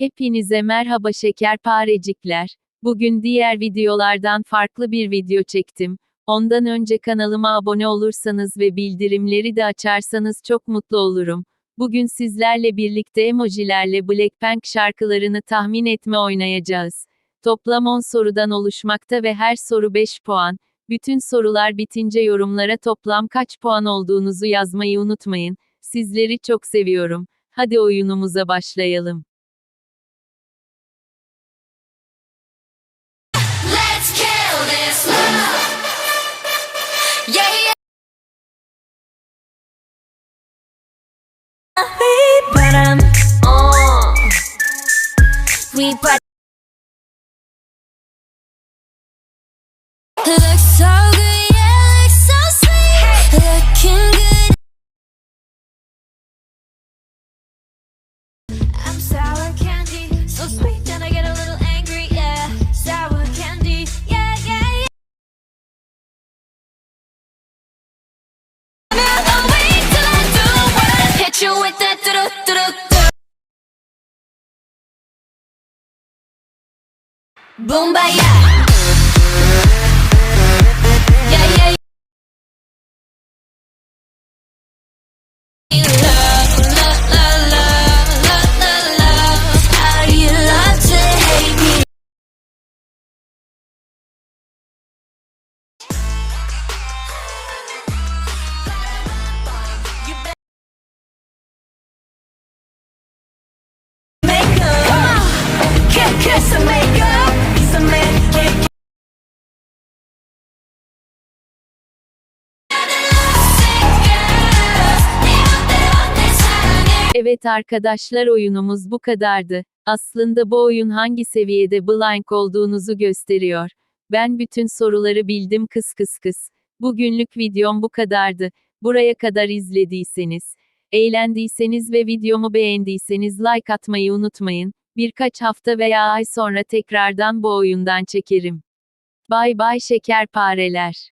Hepinize merhaba şekerparecikler. Bugün diğer videolardan farklı bir video çektim. Ondan önce kanalıma abone olursanız ve bildirimleri de açarsanız çok mutlu olurum. Bugün sizlerle birlikte emojilerle Blackpink şarkılarını tahmin etme oynayacağız. Toplam 10 sorudan oluşmakta ve her soru 5 puan. Bütün sorular bitince yorumlara toplam kaç puan olduğunuzu yazmayı unutmayın. Sizleri çok seviyorum. Hadi oyunumuza başlayalım. 바람 어 Look so good Boom, bye, yeah. kiss me Evet arkadaşlar oyunumuz bu kadardı. Aslında bu oyun hangi seviyede blank olduğunuzu gösteriyor. Ben bütün soruları bildim kıs kıs kıs. Bugünlük videom bu kadardı. Buraya kadar izlediyseniz, eğlendiyseniz ve videomu beğendiyseniz like atmayı unutmayın. Birkaç hafta veya ay sonra tekrardan bu oyundan çekerim. Bay bay şekerpareler.